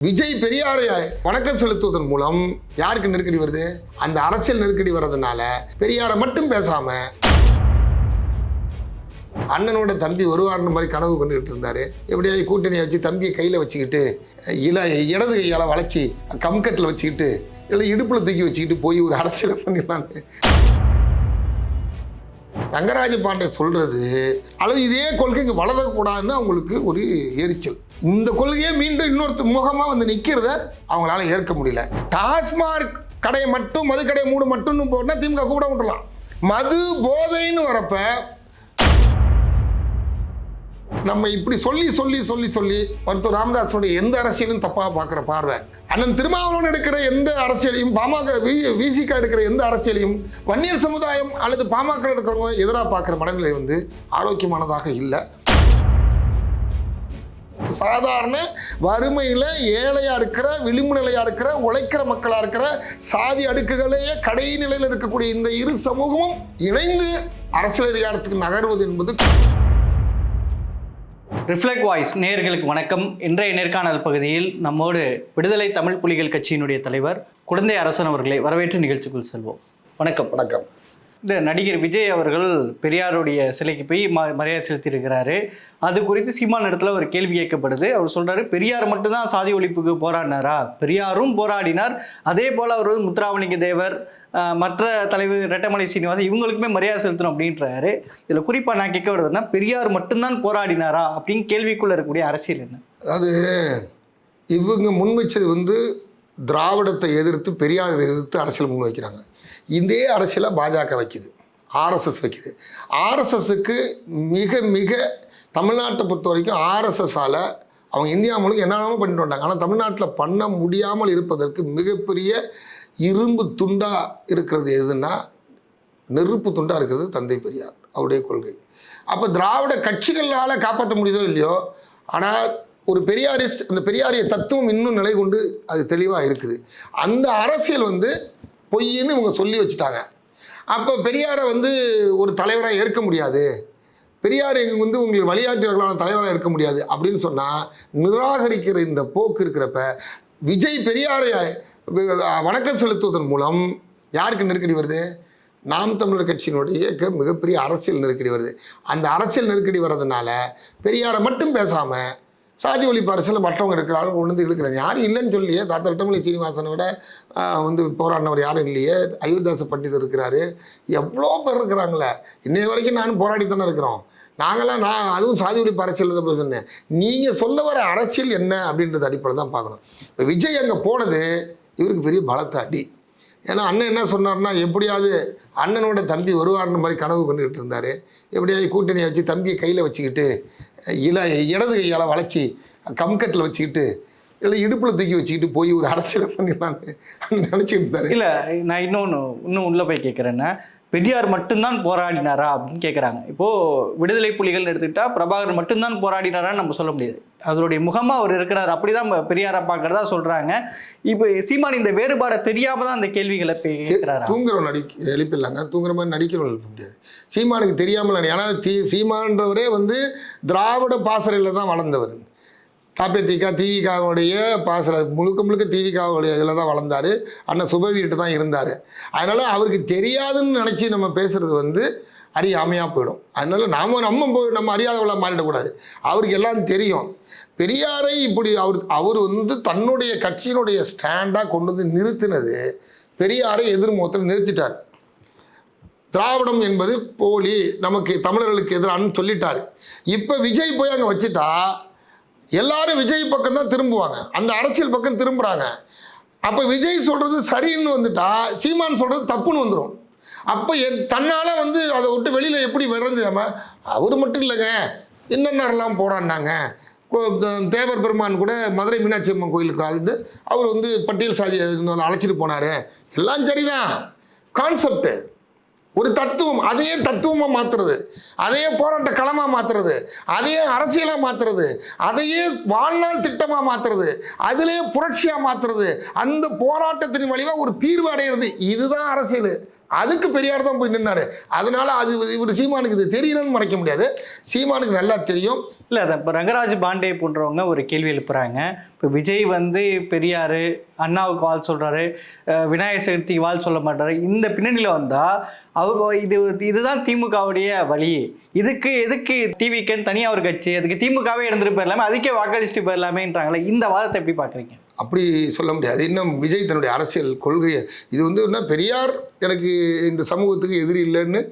விஜய் பெரியாரை வணக்கம் செலுத்துவதன் மூலம் யாருக்கு நெருக்கடி வருது? அந்த அரசியல் நெருக்கடி வர்றதுனால பெரியாரை மட்டும் பேசாம அண்ணனோட தம்பி வருவார்னு மாதிரி கனவு கொண்டுகிட்டு இருந்தாரு. எப்படியாவது கூட்டணி வச்சு தம்பியை கையில் வச்சுக்கிட்டு இல இடது கையால் வளைச்சி கம்கட்டில் வச்சுக்கிட்டு இல்லை இடுப்பில் தூக்கி வச்சுக்கிட்டு போய் ஒரு அரசியல் பண்ணிடலான்னு ரங்கராஜ பாண்டே சொல்றது அல்லது இதே கொள்கை இங்கே வளரக்கூடாதுன்னு அவங்களுக்கு ஒரு எரிச்சல். இந்த கொள்கையை மீண்டும் இன்னொருத்த முகமா வந்து நிற்கிறத அவங்களால ஏற்க முடியல. டாஸ்மார்க் கடையை மட்டும் மது கடையை மூடு மட்டும்னு போட்டால் திமுக கூட விட்டுலாம் மது போதைன்னு வரப்ப நம்ம இப்படி சொல்லி சொல்லி சொல்லி சொல்லி மருத்துவர் ராமதாஸுடைய எந்த அரசியலும் தப்பாக பார்க்குற பார்வை. அண்ணன் திருமாவளவன் எடுக்கிற எந்த அரசியலையும் பாமக வி விசிக எடுக்கிற எந்த அரசியலையும் வன்னியர் சமுதாயம் அல்லது பாமக எடுக்கிறவங்க எதிராக பார்க்குற மனநிலை வந்து ஆரோக்கியமானதாக இல்லை. சாதாரண வறுமையில் ஏழையாக இருக்கிற விளிம்பு நிலையாக இருக்கிற உழைக்கிற மக்களாக இருக்கிற சாதி அடுக்குகளையே கடை நிலையில் இருக்கக்கூடிய இந்த இரு சமூகமும் இணைந்து அரசியல் அதிகாரத்துக்கு நகர்வது என்பது ரிஃப்ளெக்ட் வாய்ஸ் நேயர்களுக்கு வணக்கம். இன்றைய நேர்காணல் பகுதியில் நம்மோடு விடுதலை தமிழ் புலிகள் கட்சியினுடைய தலைவர் குழந்தை அரசன் அவர்களை வரவேற்று நிகழ்ச்சிக்குள் செல்வோம். வணக்கம். வணக்கம். இந்த நடிகர் விஜய் அவர்கள் பெரியாருடைய சிலைக்கு போய் ம மரியாதை செலுத்தியிருக்கிறாரு. அது குறித்து சீமான் இடத்துல ஒரு கேள்வி கேட்கப்படுது. அவர் சொல்றாரு பெரியார் மட்டும்தான் சாதி ஒழிப்புக்கு போராடினாரா? பெரியாரும் போராடினார். அதே போல அவர் முத்துராமலிங்க தேவர் மற்ற தலைவர் ரெட்டமலை சீனிவாசன் இவங்களுக்குமே மரியாதை செலுத்தணும் அப்படின்றாரு. இதில் குறிப்பாக நான் கேட்க வருதுன்னா பெரியார் மட்டும்தான் போராடினாரா அப்படின்னு கேள்விக்குள்ள இருக்கக்கூடிய அரசியல் என்ன? அதாவது இவங்க முன்வைச்சது வந்து திராவிடத்தை எதிர்த்து பெரியாரை எதிர்த்து அரசியல் முன் வைக்கிறாங்க. இதே அரசியலை பாஜக வைக்குது. ஆர்எஸ்எஸ் வைக்குது. ஆர்எஸ்எஸ்க்கு மிக மிக தமிழ்நாட்டை பொறுத்த வரைக்கும் ஆர்எஸ்எஸ்ஸால் அவங்க இந்தியா முழுக்க என்னென்னமோ பண்ணிட்டு வந்தாங்க. ஆனால் தமிழ்நாட்டில் பண்ண முடியாமல் இருப்பதற்கு மிகப்பெரிய இரும்பு துண்டாக இருக்கிறது எதுன்னா நெருப்பு துண்டாக இருக்கிறது தந்தை பெரியார் அவருடைய கொள்கை. அப்போ திராவிட கட்சிகளால் காப்பாற்ற முடியுதோ இல்லையோ ஆனால் ஒரு பெரியாரிஸ்ட் அந்த பெரியாரிய தத்துவம் இன்னும் நிலை கொண்டு அது தெளிவாக இருக்குது. அந்த அரசியல் வந்து பொய்ன்னு இவங்க சொல்லி வச்சுட்டாங்க. அப்போ பெரியாரை வந்து ஒரு தலைவராக ஏற்க முடியாது. பெரியார் எங்க வந்து உங்களுக்கு வழிகாட்டியவர்களான தலைவராக இருக்க முடியாது அப்படின்னு சொன்னால் நிராகரிக்கிற இந்த போக்கு இருக்கிறப்ப விஜய் பெரியாரை வணக்கம் செலுத்துவதன் மூலம் யாருக்கு நெருக்கடி வருது? நாம் தமிழர் கட்சியினுடைய மிகப்பெரிய அரசியல் நெருக்கடி வருது. அந்த அரசியல் நெருக்கடி வர்றதுனால பெரியாரை மட்டும் பேசாமல் சாதி ஒழிப்பு அரசியல் மற்றவங்க இருக்கிறாலும் உணர்ந்து இழுக்கிறாங்க யாரும் இல்லைன்னு சொல்லியே தாத்தா ரெட்டமலை சீனிவாசனை விட வந்து போராடினவர் யாரும் இல்லையே அயோத்தியாச பண்டிதர் இருக்கிறாரு. எவ்வளோ பேர் இருக்கிறாங்களே. இன்னைய வரைக்கும் நானும் போராடி தானே இருக்கிறோம். நாங்களாம் நான் அதுவும் சாதி ஒழிப்பு அரசியல் தான் போய் சொன்னேன். நீங்கள் சொல்ல வர அரசியல் என்ன அப்படின்றது அடிப்படையில் தான் பார்க்கணும். இப்போ விஜய் அங்கே போனது இவருக்கு பெரிய பலத்த அடி ஏன்னா அண்ணன் என்ன சொன்னார்னா எப்படியாவது அண்ணனோட தம்பி வருவார்னு மாதிரி கனவு கொண்டுகிட்டு இருந்தார். எப்படியாவது கூட்டணி வச்சு தம்பியை கையில் வச்சுக்கிட்டு இல இடது கையால் வளைச்சி கம்கட்டில் வச்சுக்கிட்டு இல்லை இடுப்பில் தூக்கி வச்சுக்கிட்டு போய் ஒரு அரசியல் பண்ணிடலான்னு நினச்சிட்டு இல்லை நான் இன்னொன்று இன்னும் உள்ளே போய் கேட்குறேன்னா பெரியார் மட்டும்தான் போராடினாரா அப்படின்னு கேட்குறாங்க இப்போது விடுதலை புலிகள் எடுத்துக்கிட்டா பிரபாகர் மட்டும்தான் போராடினாரான்னு நம்ம சொல்ல முடியாது. அதனுடைய முகமாக அவர் இருக்கிறார். அப்படி தான் பெரியாரை பார்க்குறதா சொல்கிறாங்க இப்போ சீமான் இந்த வேறுபாடை தெரியாமல் தான் அந்த கேள்விகளை கேட்குறாரா தூங்குறவன் நடி எழுப்பிடலாங்க. தூங்குற மாதிரி நடிக்கிறவன் எழுப்ப முடியாது. சீமானுக்கு தெரியாமல் ஏன்னா தீ சீமான்றவரே வந்து திராவிட பாசறையில் தான் வளர்ந்தவர். தாப்பேத்திகா தீவிகாவுடைய பாசல முழுக்க முழுக்க தீவிகாவுடைய இதில் தான் வளர்ந்தார். அண்ணன் சுபவீட்டு தான் இருந்தார். அதனால் அவருக்கு தெரியாதுன்னு நினச்சி நம்ம பேசுகிறது வந்து அறியாமையாக போயிடும். அதனால நாம நம்ம போய் நம்ம அறியாதவளாக மாறிடக்கூடாது. அவருக்கு எல்லாம் தெரியும். பெரியாரை இப்படி அவர் அவர் வந்து தன்னுடைய கட்சியினுடைய ஸ்டாண்டாக கொண்டு வந்து நிறுத்தினது பெரியாரை எதிர்முகத்தில் நிறுத்திட்டார். திராவிடம் என்பது போலி நமக்கு தமிழர்களுக்கு எதிரானு சொல்லிட்டார். இப்போ விஜய் போய் அங்கே வச்சுட்டா எல்லாரும் விஜய் பக்கம் தான் திரும்புவாங்க. அந்த அரசியல் பக்கம் திரும்புகிறாங்க அப்போ விஜய் சொல்கிறது சரின்னு வந்துட்டா சீமான் சொல்கிறது தப்புன்னு வந்துடும் அப்போ என் தன்னால் வந்து அதை விட்டு வெளியில் எப்படி விளைஞ்சாம அவர் மட்டும் இல்லைங்க. என்னென்னலாம் போராடினாங்க. கோ- தேவர் பெருமான் கூட மதுரை மீனாட்சி அம்மன் கோயிலுக்கு ஆழ்ந்து அவர் வந்து பட்டியல் சாதி அழைச்சிட்டு போனார். எல்லாம் சரிதான். கான்செப்ட் ஒரு தத்துவம் அதையே தத்துவமாக மாற்றுறது அதையே போராட்ட களமாக மாற்றுறது அதையே அரசியலாக மாற்றுறது அதையே வாழ்நாள் திட்டமாக மாற்றுறது அதிலேயே புரட்சியாக மாற்றுறது அந்த போராட்டத்தின் வழியாக ஒரு தீர்வு அடைகிறது இதுதான் அரசியல். அதுக்கு பெரியார் தான் போய் நின்னார். அதனால அது இவர் சீமானுக்கு இது தெரியலன்னு மறைக்க முடியாது. சீமானுக்கு நல்லா தெரியும். இல்லை அதை இப்போ ரங்கராஜ் பாண்டே போன்றவங்க ஒரு கேள்வி எழுப்புறாங்க. இப்போ விஜய் வந்து பெரியார் அண்ணாவுக்கு வாழ் சொல்கிறாரு விநாயகர் சதுர்த்திக்கு வாழ் சொல்ல மாட்டாரு. இந்த பின்னணியில் வந்தால் அவர் இது இதுதான் திமுகவுடைய வழி. இதுக்கு எதுக்கு டிவிக்குன்னு தனியாக ஒரு கட்சி அதுக்கு திமுகவே இருந்துட்டு போயிடலாமே அதுக்கே வாக்களிச்சுட்டு போயிடலாமேன்றாங்களே இந்த வாதத்தை எப்படி பார்க்குறீங்க? அப்படி சொல்ல முடியாது. இன்னும் விஜய் தன்னுடைய அரசியல் கொள்கையை இது வந்து என்ன பெரியார் எனக்கு இந்த சமூகத்துக்கு எதிரி இல்லைன்னு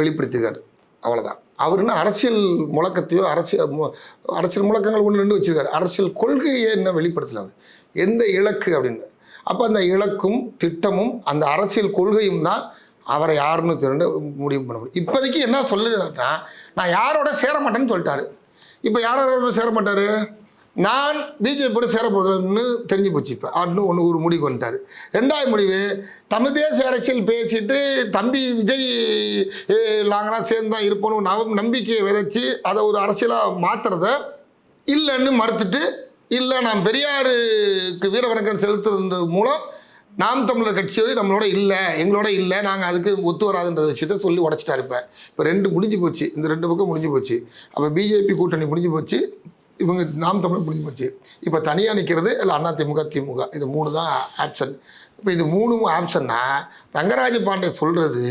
வெளிப்படுத்துகிறார் அவ்வளோதான் அவர் என்ன அரசியல் முழக்கத்தையோ அரசியல் மு- அரசியல் முழக்கங்கள் ஒன்று ரெண்டு வச்சிருக்கார். அரசியல் கொள்கையை என்ன வெளிப்படுத்தல அவர்? எந்த இலக்கு அப்படின்னு. அப்போ அந்த இலக்கும் திட்டமும் அந்த அரசியல் கொள்கையும் தான் அவரை யாருன்னு திரண்டு முடிவு பண்ண முடியும். இப்போதைக்கு என்ன சொல்லுன்னா நான் யாரோட சேர மாட்டேன்னு சொல்லிட்டாரு. இப்போ யாரோட சேர மாட்டார்? நான் பிஜேபியோட சேர போகிறேன்னு தெரிஞ்சு போச்சு இப்போ. அப்படின்னு ஒன்று ஒரு முடிவு வந்துட்டார். ரெண்டாவது முடிவு தமிழ் தேசிய அரசியல் பேசிட்டு தம்பி விஜய் நாங்களாம் சேர்ந்து தான் இருப்போம்னு நம் நம்பிக்கையை விதைச்சி அதை ஒரு அரசியலாக மாற்றுறத இல்லைன்னு மறுத்துட்டு இல்லை நான் பெரியாருக்கு வீரவணக்கம் செலுத்துறது மூலம் நாம் தமிழர் கட்சியோடு நம்மளோட இல்லை எங்களோட இல்லை நாங்கள் அதுக்கு ஒத்து வராதுன்ற விஷயத்த சொல்லி உடச்சிட்டா இருப்பேன் இப்போ ரெண்டு முடிஞ்சு போச்சு. இந்த ரெண்டு பக்கம் முடிஞ்சு போச்சு. அப்போ பிஜேபி கூட்டணி முடிஞ்சு போச்சு. இவங்க நாம் தமிழ் முடிஞ்சு போச்சு. இப்போ தனியாக நிற்கிறது இல்லை அண்ணா திமுக திமுக. இது மூணு தான் ஆப்ஷன் இப்போ இது மூணு ஆப்ஷன்னா ரங்கராஜ பாண்டே சொல்கிறது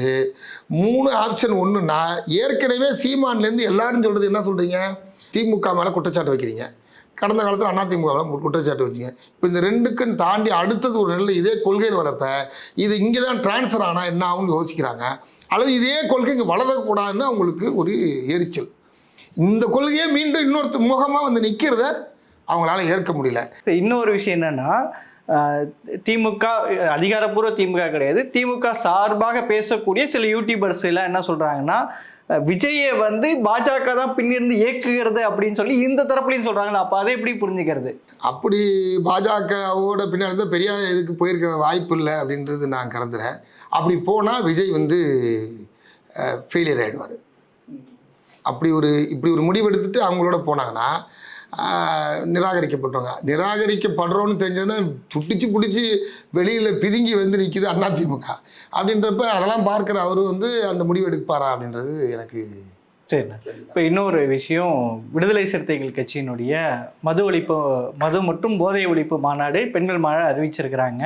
மூணு ஆப்ஷன் ஒன்றுனா ஏற்கனவே சீமான்லேருந்து எல்லாரும் சொல்கிறது என்ன சொல்கிறீங்க திமுக மேலே குற்றச்சாட்டு வைக்கிறீங்க. கடந்த காலத்தில் அதிமுக மேல குற்றச்சாட்டு வச்சிங்க இப்போ இந்த ரெண்டுக்கும் தாண்டி அடுத்தது ஒரு நிலை இதே கொள்கையில் வரப்ப இது இங்கே தான் டிரான்ஸ்ஃபர் ஆனால் என்ன ஆகும்னு யோசிக்கிறாங்க. அல்லது இதே கொள்கை இங்கே வளரக்கூடாதுன்னு அவங்களுக்கு ஒரு எரிச்சல். இந்த கொள்கையே மீண்டும் இன்னொருத்த முகமாக வந்து நிற்கிறத அவங்களால ஏற்க முடியல. இன்னொரு விஷயம் என்னன்னா திமுக அதிகாரப்பூர்வ திமுக கிடையாது. திமுக சார்பாக பேசக்கூடிய சில யூடியூபர்ஸ் எல்லாம் என்ன சொல்றாங்கன்னா அஹ், விஜயை வந்து பாஜக தான் பின்னிருந்து இயக்குகிறது அப்படின்னு சொல்லி இந்த தரப்புலையும் சொல்றாங்களா? அப்போ அதை எப்படி புரிஞ்சுக்கிறது? அப்படி பாஜகவோட பின்னாடி தான் பெரியார் இதுக்கு போயிருக்க வாய்ப்பு இல்லை அப்படின்றது நான் கருதுறேன். அப்படி போனால் விஜய் வந்து ஃபெயிலியர் ஆகிடுவார் அப்படி ஒரு இப்படி ஒரு முடிவெடுத்துட்டு அவங்களோட போனாங்கன்னா ஆஹ், நிராகரிக்கப்பட்டவங்க நிராகரிக்கப்படுறோன்னு தெரிஞ்சதுன்னா துட்டிச்சு பிடிச்சி வெளியில் பிதுங்கி வந்து நிற்கிது அதிமுக அப்படின்றப்ப அதெல்லாம் பார்க்குற அவர் வந்து அந்த முடிவு எடுப்பாரா அப்படின்றது எனக்கு சரிண்ணா. இப்போ இன்னொரு விஷயம் விடுதலை சிறுத்தைகள் கட்சியினுடைய மது ஒழிப்பு மது மற்றும் போதை ஒழிப்பு மாநாடு பெண்கள் மாநாடு அறிவிச்சிருக்கிறாங்க.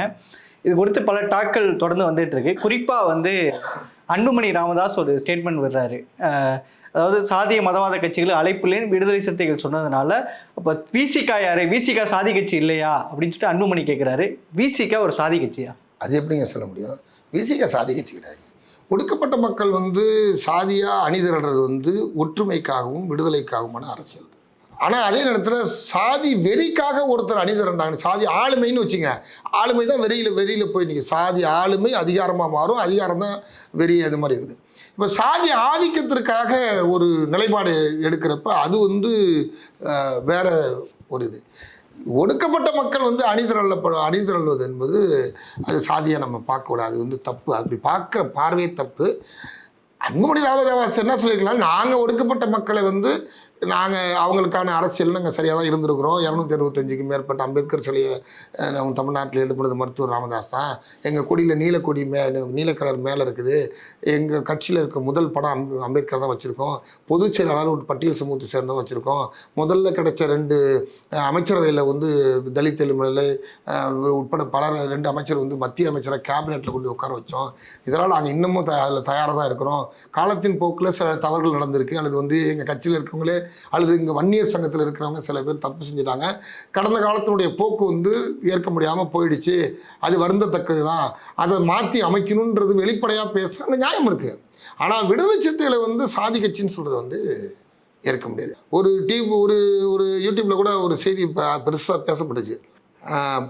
இது குறித்து பல டாக்கள் தொடர்ந்து வந்துட்டு இருக்கு. குறிப்பாக வந்து அன்புமணி ராமதாஸ் ஒரு ஸ்டேட்மெண்ட் விடுறாரு. அதாவது சாதிய மதவாத கட்சிகள் அழைப்புலேயும் விடுதலை சிறுத்தைகள் சொன்னதுனால அப்போ விசிகா யாரு? விசிகா சாதி கட்சி இல்லையா? அப்படின்னு சொல்லிட்டு அன்புமணி கேட்குறாரு விசிகா ஒரு சாதி கட்சியா? அது எப்படிங்க சொல்ல முடியும்? விசிகா சாதி கட்சி கிடையாது. ஒடுக்கப்பட்ட மக்கள் வந்து சாதியாக அணிதிரள்றது வந்து ஒற்றுமைக்காகவும் விடுதலைக்காகவுமான அரசியல். ஆனால் அதே நேரத்தில் சாதி வெறிக்காக ஒருத்தர் அணிதிரண்டாங்க. சாதி ஆளுமைன்னு வச்சுங்க. ஆளுமை தான் வெறியில் வெறியில் போய் நிற்கும் சாதி ஆளுமை அதிகாரமாக மாறும். அதிகாரம் தான் வெறி அது மாதிரி இருக்குது. இப்போ சாதி ஆதிக்கத்திற்காக ஒரு நிலைப்பாடு எடுக்கிறப்ப அது வந்து வேற ஒரு இது. ஒடுக்கப்பட்ட மக்கள் வந்து அணிதிரளப்பட அணிதிரள்வது என்பது அது சாதியை நம்ம பார்க்கக்கூடாது. அது வந்து தப்பு. அப்படி பார்க்குற பார்வையே தப்பு. அன்புமணி ராமதாஸ் என்ன சொல்லியிருக்கலாம் நாங்கள் ஒடுக்கப்பட்ட மக்களை வந்து நாங்கள் அவங்களுக்கான அரசியல் நாங்கள் சரியாக தான் இருந்திருக்கிறோம். இரநூத்தி அறுபத்தஞ்சுக்கு மேற்பட்ட அம்பேத்கர் சிலையை நம்ம தமிழ்நாட்டில் எழுப்புனது மருத்துவர் ராமதாஸ் தான். எங்கள் கொடியில் நீலக்கொடி மே நீலக்கலர் மேலே இருக்குது. எங்கள் கட்சியில் இருக்க முதல் படம் அம்பே அம்பேத்கர் தான் வச்சுருக்கோம். பொதுச் செயலாளர் ஒரு பட்டியல் சமூகத்தை சேர்ந்தவங்க வச்சுருக்கோம். முதல்ல கிடைச்ச ரெண்டு அமைச்சரவையில் வந்து தலித் எலுமலை உட்பட பலர் ரெண்டு அமைச்சர் வந்து மத்திய அமைச்சரை கேபினெட்டில் கொண்டு உட்கார வச்சோம். இதனால் நாங்கள் இன்னமும் த அதில் தயாராக தான் இருக்கிறோம். காலத்தின் போக்கில் சில தவறுகள் நடந்திருக்கு. அல்லது வந்து எங்கள் கட்சியில் இருக்கவங்களே அல்லது இங்கே வன்னியர் சங்கத்தில் இருக்கிறவங்க சில பேர் தப்பு செஞ்சுட்டாங்க. கடந்த காலத்தினுடைய போக்கு வந்து ஏற்க முடியாமல் போயிடுச்சு. அது வருந்தத்தக்கது தான் அதை மாற்றி அமைக்கணுன்றது வெளிப்படையாக பேசுகிற நியாயம் இருக்குது ஆனால் விடுதலை சித்தையில் வந்து சாதி கட்சின்னு சொல்கிறது வந்து ஏற்க முடியாது. ஒரு டிவி ஒரு ஒரு யூடியூப்பில் கூட ஒரு செய்தி பெருசாக பேசப்பட்டுச்சு.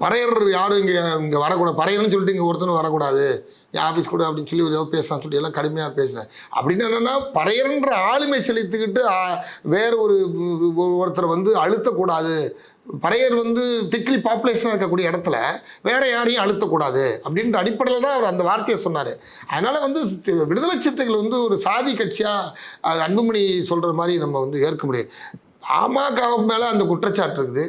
பறையர் யாரும் இங்கே இங்கே வரக்கூடாது. பறையர்னு சொல்லிட்டு இங்கே ஒருத்தனும் வரக்கூடாது. என் ஆஃபீஸ் கூட அப்படின்னு சொல்லி ஏதோ பேசலாம் சொல்லி எல்லாம் கடுமையாக பேசினேன் அப்படின்னு என்னென்னா பறையர்ன்ற ஆளுமை செலுத்திக்கிட்டு ஆஹ், வேற ஒரு ஒருத்தரை வந்து அழுத்தக்கூடாது. பறையர் வந்து திக்லி பாப்புலேஷனாக இருக்கக்கூடிய இடத்துல வேற யாரையும் அழுத்தக்கூடாது அப்படின்ற அடிப்படையில் தான் அவர் அந்த வார்த்தையை சொன்னார். அதனால் வந்து விடுதலை சிறுத்தைகள் வந்து ஒரு சாதி கட்சியாக அன்புமணி சொல்கிற மாதிரி நம்ம வந்து ஏற்க முடியாது. பாமக மேலே அந்த குற்றச்சாட்டு இருக்குது.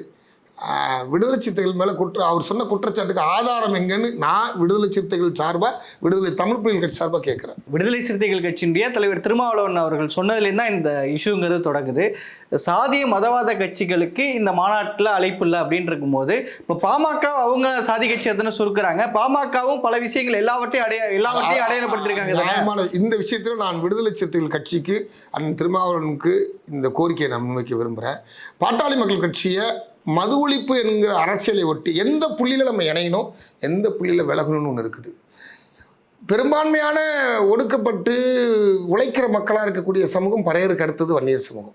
விடுதலை சிறுத்தைகள் மேலே குற்ற அவர் சொன்ன குற்றச்சாட்டுக்கு ஆதாரம் எங்கன்னு நான் விடுதலை சிறுத்தைகள் சார்பாக விடுதலை தமிழ் புலிகள் கட்சி சார்பாக கேட்குறேன். விடுதலை சிறுத்தைகள் கட்சியினுடைய தலைவர் திருமாவளவன் அவர்கள் சொன்னதுலேருந்து தான் இந்த இஷ்யூங்கிறது தொடங்குது. சாதிய மதவாத கட்சிகளுக்கு இந்த மாநாட்டில் அழைப்பு இல்லை அப்படின்னு இருக்கும்போது இப்போ பாமக அவங்க சாதி கட்சி எத்தனை சுருக்குறாங்க. பாமகவும் பல விஷயங்கள் எல்லாவற்றையும் அடைய எல்லாவற்றையும் அடையாளப்படுத்திருக்காங்க தானே? நியாயமான இந்த விஷயத்தில் நான் விடுதலை சிறுத்தைகள் கட்சிக்கு அண்ணன் திருமாவளவனுக்கு இந்த கோரிக்கையை நான் முன்வைக்க விரும்புகிறேன் பாட்டாளி மக்கள் கட்சியை மது ஒழிப்பு என்கிற அரசியலை ஒட்டி எந்த புள்ளியில் நம்ம இணையணும்? எந்த புள்ளியில் விலகணும்னு ஒன்று இருக்குது. பெரும்பான்மையான ஒடுக்கப்பட்டு உழைக்கிற மக்களாக இருக்கக்கூடிய சமூகம் பறையருக்கு அடுத்தது வன்னியர் சமூகம்.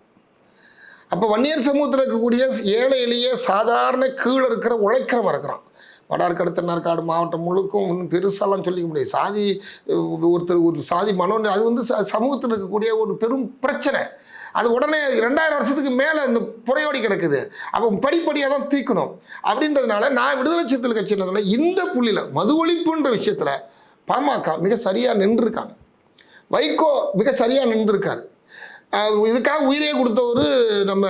அப்போ வன்னியர் சமூகத்தில் இருக்கக்கூடிய ஏழை எளிய சாதாரண கீழே இருக்கிற உழைக்கிறவன் இருக்கிறான். வடார்காடு தென்னார்காடு மாவட்டம் முழுக்கும் பெருசாலாம் சொல்லிக்க முடியாது. சாதி ஒருத்தர் ஒரு சாதி மனோ அது வந்து ச- சமூகத்தில் இருக்கக்கூடிய ஒரு பெரும் பிரச்சனை. அது உடனே ரெண்டாயிரம் வருஷத்துக்கு மேலே இந்த புறையோடி கிடக்குது. அப்போ படிப்படியாக தான் தீக்கணும். அப்படின்றதுனால நான் விடுதலை சிறுத்தைகள் கட்சி என்ன இந்த புள்ளியில் மது ஒழிப்புன்ற விஷயத்தில் பாமக மிக சரியாக நின்றுருக்காங்க. வைகோ மிக சரியாக நின்றுருக்காரு. இதுக்காக உயிரே கொடுத்தவர் நம்ம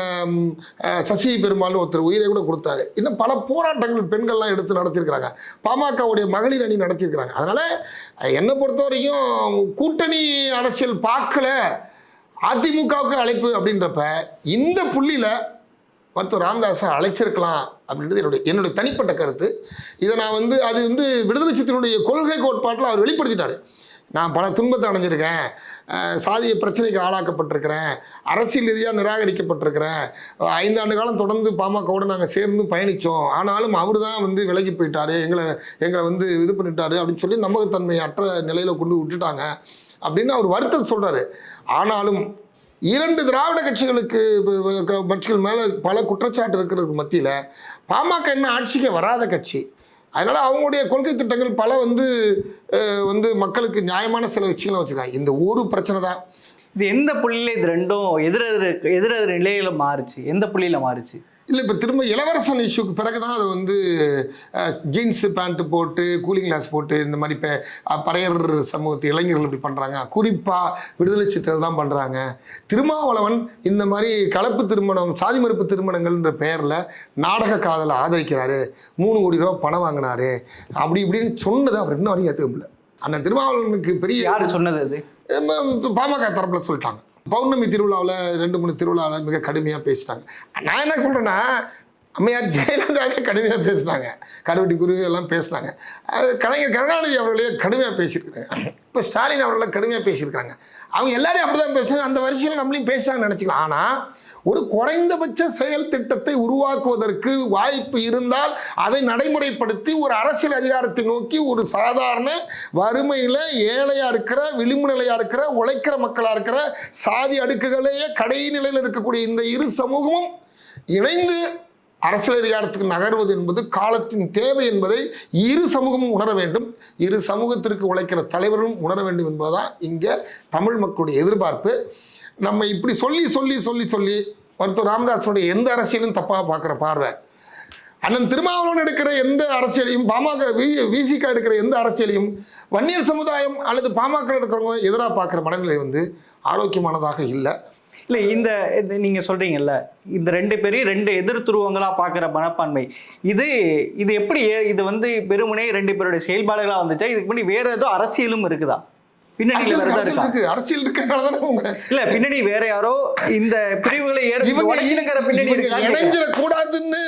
சசி பெருமாள்னு ஒருத்தர் உயிரை கூட கொடுத்தாரு. இன்னும் பல போராட்டங்கள் பெண்கள்லாம் எடுத்து நடத்தியிருக்கிறாங்க. பாமகவுடைய மகளிர் அணி நடத்தியிருக்கிறாங்க. அதனால் என்னை பொறுத்த வரைக்கும் கூட்டணி அரசியல் பார்க்கல. அதிமுகவுக்கு அழைப்பு அப்படின்றப்ப இந்த புள்ளியில் மருத்துவர் ராமதாஸை அழைச்சிருக்கலாம் அப்படின்றது என்னுடைய என்னுடைய தனிப்பட்ட கருத்து. இதை நான் வந்து அது வந்து விடுதலை சித்தினுடைய கொள்கை கோட்பாட்டில் அவர் வெளிப்படுத்திட்டார். நான் பல துன்பத்தை அடைஞ்சிருக்கேன். சாதிய பிரச்சனைக்கு ஆளாக்கப்பட்டிருக்கிறேன். அரசியல் ரீதியாக நிராகரிக்கப்பட்டிருக்கிறேன். ஐந்து ஐந்தாண்டு காலம் தொடர்ந்து பாமகவோடு நாங்கள் சேர்ந்து பயணித்தோம் ஆனாலும் அவர் தான் வந்து விலகி போயிட்டாரு. எங்களை எங்களை வந்து இது பண்ணிட்டாரு அப்படின்னு சொல்லி நம்பகத்தன்மை அற்ற நிலையில் கொண்டு விட்டுட்டாங்க. அப்படின்னு அவர் வருத்தம் சொல்கிறாரு ஆனாலும் இரண்டு திராவிட கட்சிகளுக்கு கட்சிகள் மேலே பல குற்றச்சாட்டு இருக்கிறதுக்கு மத்தியில் பாமக என்ன ஆட்சிக்கு வராத கட்சி. அதனால் அவங்களுடைய கொள்கை திட்டங்கள் பல வந்து வந்து மக்களுக்கு நியாயமான சில விஷயங்களை வச்சுருக்காங்க. இந்த ஒரு பிரச்சனை தான். இது எந்த புள்ளியில் இது ரெண்டும் எதிரெதிர் எதிரெதிர் நிலையில் மாறுச்சு? எந்த புள்ளியில் மாறுச்சு? இல்லை இப்போ திரும்ப இளவரசன் இஷ்யூக்கு பிறகு தான் அது வந்து ஜீன்ஸு பேண்ட்டு போட்டு கூலிங் கிளாஸ் போட்டு இந்த மாதிரி இப்போ பறையர் சமூகத்து இளைஞர்கள் இப்படி பண்ணுறாங்க குறிப்பாக விடுதலை சித்தல் தான் பண்ணுறாங்க திருமாவளவன் இந்த மாதிரி கலப்பு திருமணம் சாதி மறுப்பு திருமணங்கள்ன்ற பெயரில் நாடக காதலை ஆதரிக்கிறாரு. மூணு கோடி ரூபா பணம் வாங்கினாரு. அப்படி இப்படின்னு சொன்னதை அவர் இன்னும் வரைக்கும் ஏற்றுக்க முடியல. அண்ணன் திருமாவளவனுக்கு பெரிய யாரு சொன்னது அது? பாமக தரப்புல சொல்லிட்டாங்க. பௌர்ணமி திருவிழாவில் ரெண்டு மூணு திருவிழாவில் மிக கடுமையாக பேசிட்டாங்க. நான் என்ன சொல்கிறேன்னா அம்மையார் ஜெயலலிதாவே கடுமையாக பேசினாங்க. கருவட்டி குருவி எல்லாம் பேசினாங்க. அது கலைஞர் கருணாநிதி அவர்களே கடுமையாக பேசியிருக்காங்க. இப்போ ஸ்டாலின் அவர்களை கடுமையாக பேசியிருக்காங்க. அவங்க எல்லாரையும் அப்படி தான் அந்த வரிசையில் நம்மளையும் பேசுகிறாங்கன்னு நினச்சிக்கலாம். ஆனால் ஒரு குறைந்தபட்ச செயல் திட்டத்தை உருவாக்குவதற்கு வாய்ப்பு இருந்தால் அதை நடைமுறைப்படுத்தி ஒரு அரசியல் அதிகாரத்தை நோக்கி ஒரு சாதாரண வறுமையில் ஏழையாக இருக்கிற விளிம்பு நிலையாக இருக்கிற உழைக்கிற மக்களாக இருக்கிற சாதி அடுக்குகளேயே கடைநிலையில் இருக்கக்கூடிய இந்த இரு சமூகமும் இணைந்து அரசியல் அதிகாரத்துக்கு நகர்வது என்பது காலத்தின் தேவை என்பதை இரு சமூகமும் உணர வேண்டும். இரு சமூகத்திற்கு உழைக்கிற தலைவரும் உணர வேண்டும் என்பதுதான் இங்கே தமிழ் மக்களுடைய எதிர்பார்ப்பு. நம்ம இப்படி சொல்லி சொல்லி சொல்லி சொல்லி மருத்துவர் ராமதாசனுடைய எந்த அரசியலும் தப்பாக பார்க்குற பார்வை. அண்ணன் திருமாவளவன் எடுக்கிற எந்த அரசியலையும் பாமக வி விசிகா எடுக்கிற எந்த அரசியலையும் வன்னியர் சமுதாயம் அல்லது பாமக இருக்கிறவங்க எதிராக பார்க்குற மனநிலை வந்து ஆரோக்கியமானதாக இல்லை. இல்லை இந்த இது சொல்கிறீங்கல்ல இந்த ரெண்டு பேரையும் ரெண்டு எதிர் துருவங்களாக பார்க்குற மனப்பான்மை. இது இது எப்படி ஏ- இது வந்து பெருமனே ரெண்டு பேருடைய செயல்பாடுகளாக வந்துச்சா? இதுக்கு முன்னாடி வேறு ஏதோ அரசியலும் இருக்குதா? பின்னணி அரசியல் இல்ல பின்னணி வேற யாரோ இந்த பிரிவுகளை பின்னணி கேக்குறேன். இணைஞ்சிடக்கூடாதுன்னு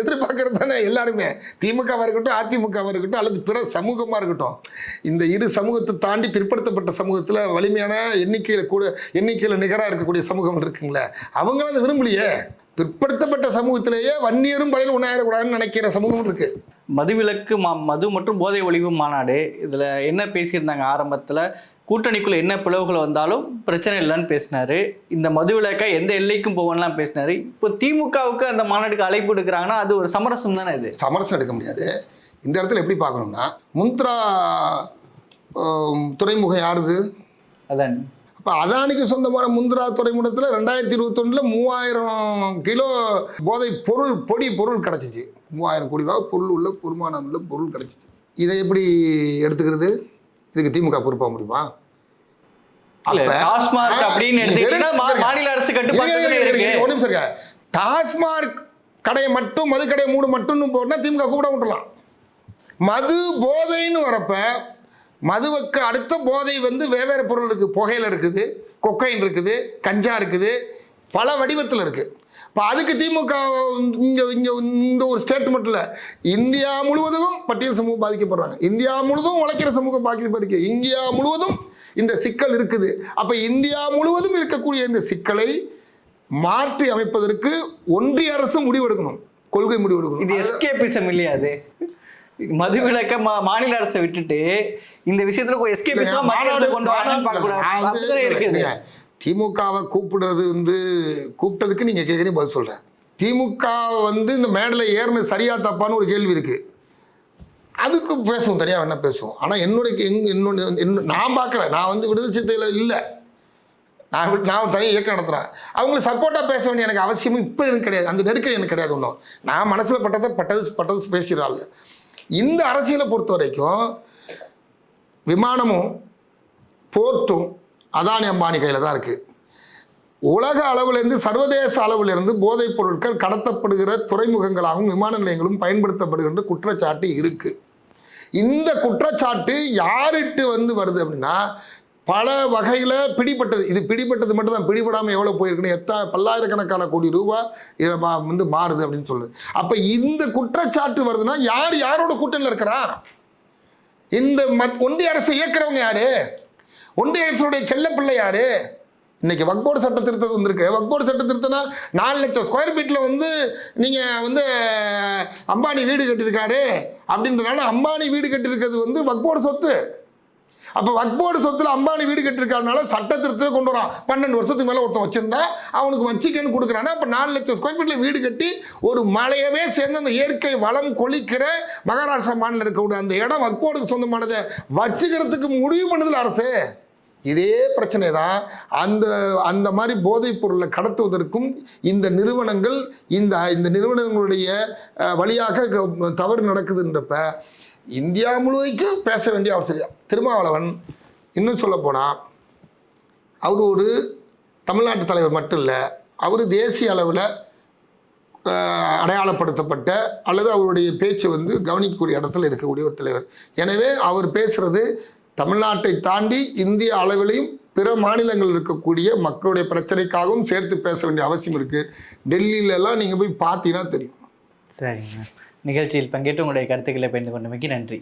எதிர்பார்க்கறது தானே எல்லாருமே. திமுகவா இருக்கட்டும் அதிமுகவா இருக்கட்டும் அல்லது பிற சமூகமா இருக்கட்டும். இந்த இரு சமூகத்தை தாண்டி பிற்படுத்தப்பட்ட சமூகத்துல வலிமையான எண்ணிக்கையில கூட எண்ணிக்கையில நிகரா இருக்கக்கூடிய சமூகம் இருக்குங்களே. அவங்களும் அதை விரும்பலையே. பிற்படுத்தப்பட்ட சமூகத்திலேயே வன்னியரும் பழைய உணாயிடக்கூடாதுன்னு நினைக்கிற சமூகம் இருக்கு. மதுவிலக்கு மா மது மற்றும் போதை ஒழிவு மாநாடு இதுல என்ன பேசியிருந்தாங்க ஆரம்பத்துல? கூட்டணிக்குள்ள என்ன பிளவுகள் வந்தாலும் பிரச்சனை இல்லைன்னு பேசினாரு. இந்த மதுவிலக்கை எந்த எல்லைக்கும் போவோம்லாம் பேசினாரு. இப்போ திமுகவுக்கு அந்த மாநாட்டுக்கு அழைப்பு எடுக்கிறாங்கன்னா அது ஒரு சமரசம் தானே இது? சமரசம் எடுக்க முடியாது. இந்த இடத்துல எப்படி பார்க்கணும்னா முந்த்ரா துறைமுகம் யாருது? அதான். அப்போ அதானிக்கு சொந்தமான முந்திரா துறைமுகத்தில் ரெண்டாயிரத்தி இருபத்தொன்னில் மூவாயிரம் கிலோ போதை பொருள் பொடி பொருள் கிடச்சிச்சு. மூவாயிரம் கோடி ரூபா பொருள் உள்ள பொருமானம் உள்ள பொருள் கிடச்சிச்சு. இதை எப்படி எடுத்துக்கிறது? இதுக்கு திமுக பொறுப்பாக முடியுமா? டாஸ்மார்க் இருக்கு. கடையை மட்டும் மது கடையை மூடு மட்டும்னு போட்டால் திமுக கூட விட்டுலாம் மது போதைன்னு வரப்ப மதுவுக்கு அடுத்த போதை வந்து வெவ்வேறு பொருள் இருக்குது புகையில இருக்குது கொக்கைன் இருக்குது கஞ்சா இருக்குது பல வடிவத்தில் இருக்குது இப்போ அதுக்கு திமுக இங்கே இங்கே இந்த ஒரு ஸ்டேட் மட்டும் இல்லை. இந்தியா முழுவதும் பட்டியல் சமூகம் பாதிக்கப்படுறாங்க. இந்தியா முழுவதும் உழைக்கிற சமூகம் பாதிக்கப்படுது. இந்தியா முழுவதும் இந்த சிக்கல் இருக்குது. அப்போ இந்தியா முழுவதும் இருக்கக்கூடிய இந்த சிக்கலை மாற்றி அமைப்பதற்கு ஒன்றிய அரசு முடிவெடுக்கணும். கொள்கை முடிவெடுக்கணும். இது எஸ்கேபிசம் இல்லையா அது? மது விலக்க மா- மாநில அரசை விட்டுட்டு இந்த விஷயத்துல எஸ்கேபிசம் கொண்டு வரணும்னு பார்க்கக்கூடாது. இருக்குது? திமுகவை கூப்பிடுறது வந்து கூப்பிட்டதுக்கு நீங்கள் கேட்குறீங்க பதில் சொல்கிறேன் திமுக வந்து இந்த மேடையில் ஏறினது சரியா தப்பான்னு ஒரு கேள்வி இருக்குது அதுக்கு பேசுவோம் தனியாக வேணால் பேசுவோம். ஆனால் என்னுடைய எங் என்னோட என்ன நான் பார்க்குறேன் நான் வந்து விடுதலை சித்தையில் இல்லை. நான் நான் தனி இயக்கம் நடத்துகிறேன் அவங்களுக்கு சப்போர்ட்டாக பேச வேண்டிய எனக்கு அவசியமும் இப்போ எனக்கு கிடையாது. அந்த நெருக்கடி எனக்கு கிடையாது ஒன்றும் நான் மனசில் பட்டதை பட்டது பட்டது பேசுகிறாள் இந்த அரசியலை பொறுத்த வரைக்கும் விமானமும் போர்ட்டும் அதானி அம்பானி கையில் தான் இருக்குது உலக அளவிலிருந்து சர்வதேச அளவிலிருந்து போதைப் பொருட்கள் கடத்தப்படுகிற துறைமுகங்களாகவும் விமான நிலையங்களும் பயன்படுத்தப்படுகின்ற குற்றச்சாட்டு இருக்குது இந்த குற்றச்சாட்டு யாருட்டு வந்து வருது அப்படின்னா பல வகையில் பிடிபட்டது. இது பிடிபட்டது மட்டும் தான் பிடிபடாமல் எவ்வளோ போயிருக்குன்னு எத்தா பல்லாயிரக்கணக்கான கோடி ரூபாய் இதை மா- வந்து மாறுது அப்படின்னு சொல்லுது. அப்போ இந்த குற்றச்சாட்டு வருதுன்னா யார் யாரோட கூட்டணியில் இருக்கிறா? இந்த மத் ஒன்றிய அரசை இயக்குறவங்க யாரு? ஒன்றிய அரசுடைய செல்ல யாரு? இன்னைக்கு வக்போர்டு சட்ட திருத்தம் வந்திருக்கு. வக்போர்டு சட்ட திருத்தம்னா நாலு லட்சம் ஸ்கொயர் ஃபீட்டில் வந்து நீங்கள் வந்து அம்பானி வீடு கட்டியிருக்காரு. அப்படின்றனால அம்பானி வீடு கட்டியிருக்கிறது வந்து வக்போர்டு சொத்து. அப்போ வக்போர்டு சொத்துல அம்பானி வீடு கட்டியிருக்காருனால சட்ட திருத்தத்தை கொண்டு வரான். பன்னெண்டு வருஷத்துக்கு மேலே ஒருத்தன் வச்சிருந்தா அவனுக்கு வச்சிக்கன்னு கொடுக்குறானா. அப்போ நாலு லட்சம் ஸ்கொயர் ஃபீட்டில் வீடு கட்டி ஒரு மலையவே சேர்ந்து அந்த இயற்கை வளம் கொளிக்கிற மகாராஷ்டிரா மாநிலம் இருக்கக்கூடிய அந்த இடம் வக்போர்டுக்கு சொந்தமானதை வச்சுக்கிறதுக்கு முடிவு பண்ணுதில்ல அரசு. இதே பிரச்சனை தான் அந்த அந்த மாதிரி போதைப் பொருளை கடத்துவதற்கும் இந்த நிறுவனங்கள் இந்த இந்த நிறுவனங்களுடைய வழியாக தவறு நடக்குதுன்றப்ப இந்தியா முழுவதுக்கும் பேச வேண்டிய அவசியம் திருமாவளவன் இன்னும் சொல்லப்போனால் அவர் ஒரு தமிழ்நாட்டு தலைவர் மட்டும் இல்லை அவர் தேசிய அளவில் அடையாளப்படுத்தப்பட்ட அல்லது அவருடைய பேச்சு வந்து கவனிக்கக்கூடிய இடத்துல இருக்கக்கூடிய ஒரு தலைவர். எனவே அவர் பேசுறது தமிழ்நாட்டை தாண்டி இந்திய அளவிலையும் பிற மாநிலங்களில் இருக்கக்கூடிய மக்களுடைய பிரச்சனைக்காகவும் சேர்த்து பேச வேண்டிய அவசியம் இருக்குது டெல்லியிலலாம் நீங்கள் போய் பார்த்தீங்கன்னா தெரியும். சரிங்க. நிகழ்ச்சியில் பங்கேற்று உங்களுடைய கருத்துக்களை பகிர்ந்து கொண்டமைக்கு நன்றி.